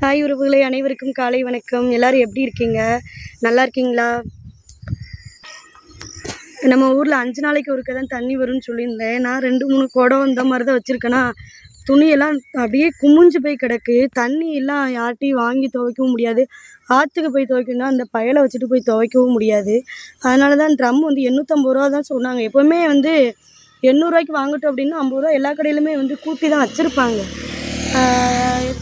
Hi உறவுகளை அனைவருக்கும் காலை வணக்கம். எல்லாரும் எப்படி இருக்கீங்க? நல்லா இருக்கீங்களா? நம்ம ஊரில் அஞ்சு நாளைக்கு ஒருக்க தான் தண்ணி வரும்னு சொல்லியிருந்தேன். நான் ரெண்டு மூணு குடம் இந்த மாதிரி தான் வச்சுருக்கேன்னா துணியெல்லாம் அப்படியே குமிஞ்சு போய் கிடக்கு. தண்ணி எல்லாம் யார்கிட்டையும் வாங்கி துவைக்கவும் முடியாது. ஆற்றுக்கு போய் துவைக்கணும்னா அந்த பயலை வச்சுட்டு போய் துவைக்கவும் முடியாது. அதனால தான் ட்ரம் வந்து எண்ணூற்றம்பது ரூபா தான் சொன்னாங்க. எப்போவுமே வந்து எண்ணூறுரூவாய்க்கு வாங்கட்டும் அப்படின்னா ஐம்பது ரூபா எல்லா கடையிலுமே வந்து கூட்டி தான் வச்சுருப்பாங்க.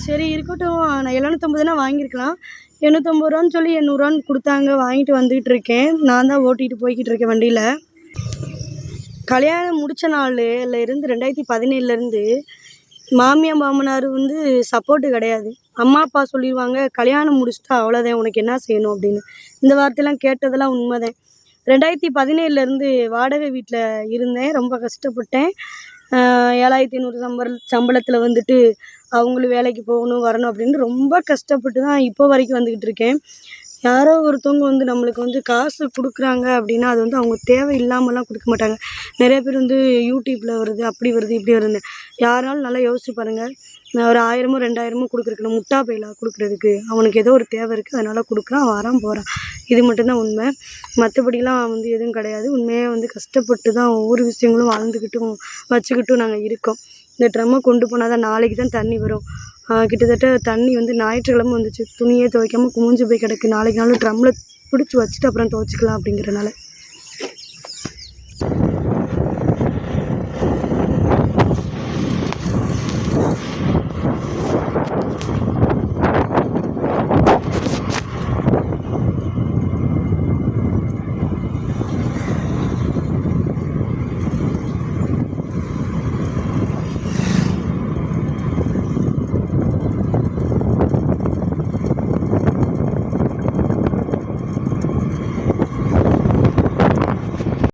சரி இருக்கட்டும். நான் எழுநூத்தம்பதுனா வாங்கியிருக்கலாம். எண்ணூற்றம்பது ரூபான்னு சொல்லி எண்ணூறுரூவான்னு கொடுத்தாங்க. வாங்கிட்டு வந்துக்கிட்டு இருக்கேன். நான் தான் ஓட்டிகிட்டு போய்கிட்டு இருக்கேன் வண்டியில். கல்யாணம் முடித்த நாள்ல இருந்து ரெண்டாயிரத்தி பதினேழுலேருந்து மாமியார் மாமனார் வந்து சப்போர்ட்டு கிடையாது. அம்மா அப்பா சொல்லிடுவாங்க கல்யாணம் முடிச்சிட்டா அவ்வளோதான் உனக்கு என்ன செய்யணும்? அப்படின்னு. இந்த வார்த்தையெல்லாம் கேட்டதெல்லாம் உண்மைதான். ரெண்டாயிரத்தி பதினேழுலேருந்து வாடகை வீட்டில் இருந்தேன். ரொம்ப கஷ்டப்பட்டேன். ஏழாயிரத்தி ஐநூறு சம்பள சம்பளத்தில் வந்துட்டு அவங்களும் வேலைக்கு போகணும் வரணும் அப்படின்னு ரொம்ப கஷ்டப்பட்டு தான் இப்போ வரைக்கும் வந்துக்கிட்டு இருக்கேன். யாரோ ஒருத்தவங்க வந்து நம்மளுக்கு வந்து காசு கொடுக்குறாங்க அப்படின்னா அது வந்து அவங்க தேவை இல்லாமலாம் கொடுக்க மாட்டாங்க. நிறைய பேர் வந்து யூடியூப்பில் வருது அப்படி வருது இப்படி வருது. யாராலும் நல்லா யோசிச்சு பாருங்கள் ஒரு ஆயிரமோ ரெண்டாயிரமோ கொடுக்குறக்கு முட்டா பையில கொடுக்குறதுக்கு அவனுக்கு ஏதோ ஒரு தேவை இருக்குது அதனால் கொடுக்குறான் வரான் போகிறான் இது மட்டும்தான் உண்மை. மற்றபடிலாம் வந்து எதுவும் கிடையாது. உண்மையாக வந்து கஷ்டப்பட்டு தான் ஒவ்வொரு விஷயங்களும் வாழ்ந்துக்கிட்டும் வச்சுக்கிட்டும் நாங்கள் இருக்கோம். இந்த ட்ரம்மை கொண்டு போனால் தான் நாளைக்கு தான் தண்ணி வரும். கிட்டத்தட்ட தண்ணி வந்து ஞாயிற்றுக்கிழமை வந்துச்சு. துணியே துவைக்காம குமிஞ்சு போய் கிடக்கு. நாளைக்கு நாளும் ட்ரம்மில் பிடிச்சி வச்சுட்டு அப்புறம் துவைச்சிக்கலாம் அப்படிங்கிறனால.